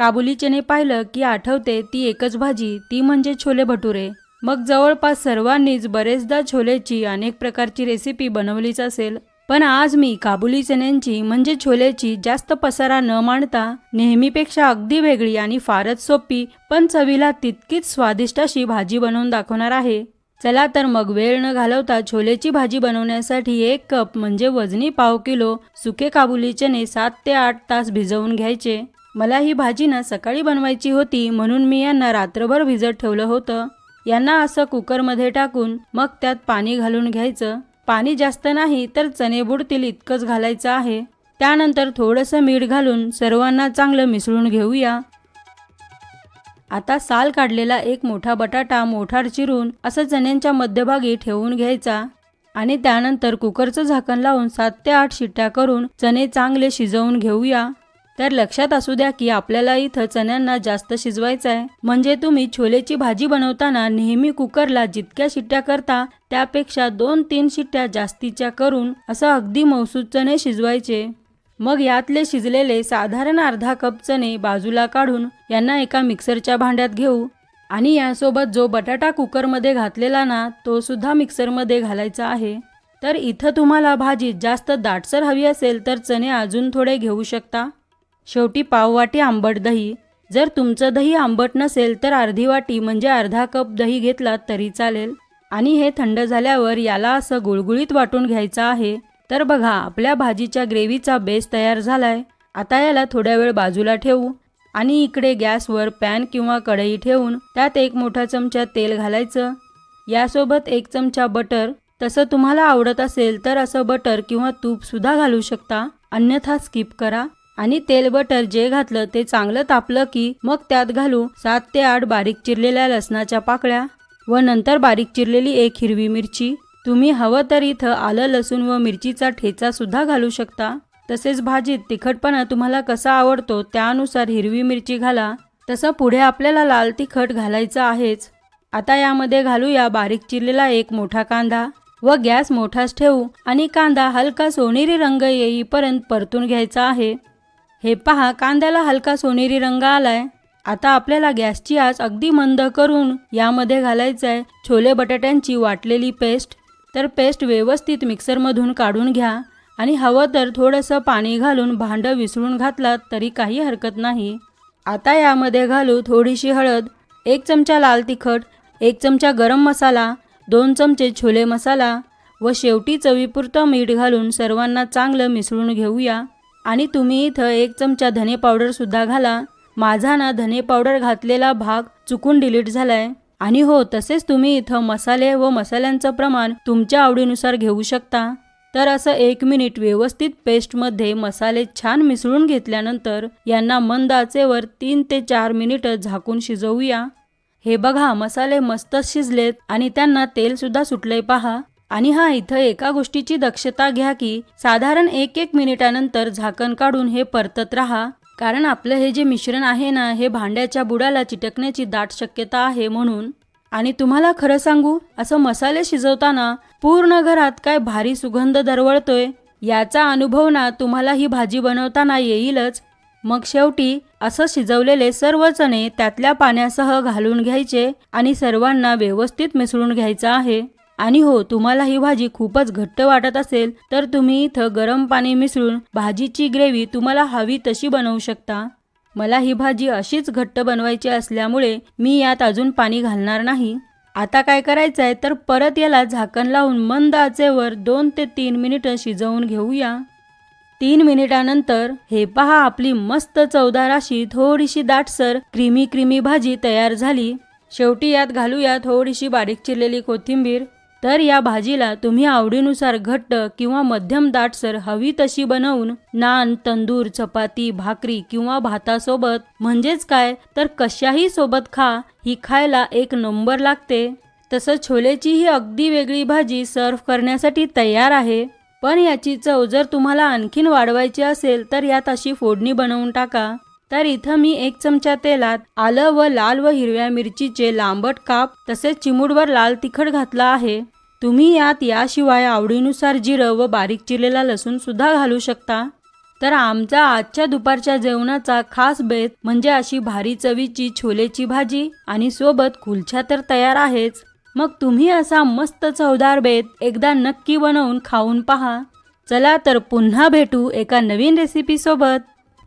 काबुली चणे पाहिलं की आठवते ती एकच भाजी ती म्हणजे छोले भटुरे. मग जवळपास सर्वांनीच बरेचदा छोलेची अनेक प्रकारची रेसिपी बनवलीच असेल. पण आज मी काबुली चण्यांची म्हणजे छोलेची जास्त पसारा न मांडता नेहमीपेक्षा अगदी वेगळी आणि फारच सोपी पण चवीला तितकीच स्वादिष्ट अशी भाजी बनवून दाखवणार आहे. चला तर मग वेळ न घालवता छोलेची भाजी बनवण्यासाठी एक कप म्हणजे वजनी पाव किलो सुके काबुली चणे सात ते आठ तास भिजवून घ्यायचे. मला ही भाजी ना सकाळी बनवायची होती म्हणून मी यांना रात्रभर भिजत ठेवलं होतं. यांना असं कुकरमध्ये टाकून मग त्यात पाणी घालून घ्यायचं. पाणी जास्त नाही तर चणे बुडतील इतकंच घालायचं आहे. त्यानंतर थोडंसं मीठ घालून सर्वांना चांगलं मिसळून घेऊया. आता साल काढलेला एक मोठा बटाटा मोठार चिरून असं चण्यांच्या मध्यभागी ठेवून घ्यायचा आणि त्यानंतर कुकरचं झाकण लावून सात ते आठ शिट्ट्या करून चणे चांगले शिजवून घेऊया. तर लक्षात असू द्या की आपल्याला इथं चण्यांना जास्त शिजवायचं आहे म्हणजे तुम्ही छोलेची भाजी बनवताना नेहमी कुकरला जितक्या शिट्ट्या करता त्यापेक्षा दोन तीन शिट्ट्या जास्तीच्या करून असं अगदी मौसूद चणे शिजवायचे. मग यातले शिजलेले साधारण अर्धा कप चणे बाजूला काढून यांना एका मिक्सरच्या भांड्यात घेऊ आणि यासोबत जो बटाटा कुकरमध्ये घातलेला ना तो सुद्धा मिक्सरमध्ये घालायचा आहे. तर इथं तुम्हाला भाजी जास्त दाटसर हवी असेल तर चणे अजून थोडे घेऊ शकता. शेवटी पाववाटी आंबट दही. जर तुमचं दही आंबट नसेल तर अर्धी वाटी म्हणजे अर्धा कप दही घेतलात तरी चालेल. आणि हे थंड झाल्यावर याला असं गुळगुळीत वाटून घ्यायचं आहे. तर बघा आपल्या भाजीच्या ग्रेव्हीचा बेस तयार झालाय. आता याला थोड्या वेळ बाजूला ठेवू. आणि इकडे गॅसवर पॅन किंवा कढई ठेवून त्यात एक मोठा चमचा तेल घालायचं. यासोबत एक चमचा बटर. तसं तुम्हाला आवडत असेल तर असं बटर किंवा तूपसुद्धा घालू शकता. अन्यथा स्किप करा. आणि तेल बटर जे घातलं ते चांगलं तापलं की मग त्यात घालू सात ते आठ बारीक चिरलेल्या लसणाच्या पाकळ्या व नंतर बारीक चिरलेली एक हिरवी मिरची. तुम्ही हवं तर इथं आलं लसूण व मिरचीचा ठेचा सुद्धा घालू शकता. तसेच भाजीत तिखटपणा तुम्हाला कसा आवडतो त्यानुसार हिरवी मिरची घाला. तसं पुढे आपल्याला लाल तिखट घालायचं आहेच. आता यामध्ये घालूया बारीक चिरलेला एक मोठा कांदा व गॅस मोठाच ठेवू आणि कांदा हलका सोनेरी रंग येईपर्यंत परतून घ्यायचा आहे. हे पहा कांद्याला हलका सोनेरी रंग आलाय. आता आपल्याला गॅसची आच अगदी मंद करून यामध्ये घालायचं आहे छोले बटाट्यांची वाटलेली पेस्ट. तर पेस्ट व्यवस्थित मिक्सरमधून काढून घ्या आणि हवं तर थोडंसं पाणी घालून भांडं विसळून घातलात तरी काही हरकत नाही. आता यामध्ये घालू थोडीशी हळद एक चमचा लाल तिखट एक चमचा गरम मसाला दोन चमचे छोले मसाला व शेवटी चवीपुरतं मीठ घालून सर्वांना चांगलं मिसळून घेऊया. आणि तुम्ही इथं एक चमचा धने पावडरसुद्धा घाला. माझा ना धने पावडर घातलेला भाग चुकून डिलीट झालाय. आणि हो तसेच तुम्ही इथं मसाले व मसाल्यांचं प्रमाण तुमच्या आवडीनुसार घेऊ शकता. तर असं एक मिनिट व्यवस्थित पेस्टमध्ये मसाले छान मिसळून घेतल्यानंतर यांना मंद आचेवर तीन ते चार मिनिटं झाकून शिजवूया. हे बघा मसाले मस्तच शिजलेत आणि त्यांना तेलसुद्धा सुटले सुटलंय पहा. आणि हा इथं एका गोष्टीची दक्षता घ्या की साधारण एक एक मिनिटानंतर झाकण काढून हे परतत राहा. कारण आपलं हे जे मिश्रण आहे ना हे भांड्याच्या बुडाला चिटकण्याची दाट शक्यता आहे म्हणून. आणि तुम्हाला खरं सांगू असं मसाले शिजवताना पूर्ण घरात काय भारी सुगंध दरवळतोय याचा अनुभव ना तुम्हाला ही भाजी बनवताना येईलच. मग शेवटी असं शिजवलेले सर्व चणे त्यातल्या पाण्यासह घालून घ्यायचे आणि सर्वांना व्यवस्थित मिसळून घ्यायचं आहे. आणि हो तुम्हाला ही भाजी खूपच घट्ट वाटत असेल तर तुम्ही इथं गरम पाणी मिसळून भाजीची ग्रेव्ही तुम्हाला हवी तशी बनवू शकता. मला ही भाजी अशीच घट्ट बनवायची असल्यामुळे मी यात अजून पाणी घालणार नाही. आता काय करायचं आहे तर परत याला झाकण लावून मंद आचेवर दोन ते तीन मिनिटं शिजवून घेऊया. तीन मिनिटानंतर हे पहा आपली मस्त चवदार अशी थोडीशी दाटसर क्रीमी क्रीमी भाजी तयार झाली. शेवटी यात घालूया थोडीशी बारीक चिरलेली कोथिंबीर. तर या भाजीला तुम्ही आवडीनुसार घट्ट किंवा मध्यम दाटसर हवी तशी बनवून नान तंदूर चपाती भाकरी किंवा भातासोबत म्हणजेच काय? तर कशाही सोबत खा. ही खायला एक नंबर लागते. तसं छोलेची ही अगदी वेगळी भाजी सर्व करण्यासाठी तयार आहे. पण याची चव जर तुम्हाला आणखीन वाढवायची असेल तर यात अशी फोडणी बनवून टाका. तर इथं मी एक चमचा तेलात आलं व लाल व हिरव्या मिरचीचे लांबट काप तसेच चिमूडवर लाल तिखट घातला आहे. तुम्ही यात याशिवाय आवडीनुसार जिरं व बारीक चिरलेला लसूण सुद्धा घालू शकता. तर आमचा आजच्या दुपारच्या जेवणाचा खास बेत म्हणजे अशी भारी चवीची छोलेची भाजी आणि सोबत कुलछा तर तयार आहेच. मग तुम्ही असा मस्त चवदार बेत एकदा नक्की बनवून खाऊन पहा. चला तर पुन्हा भेटू एका नवीन रेसिपी सोबत.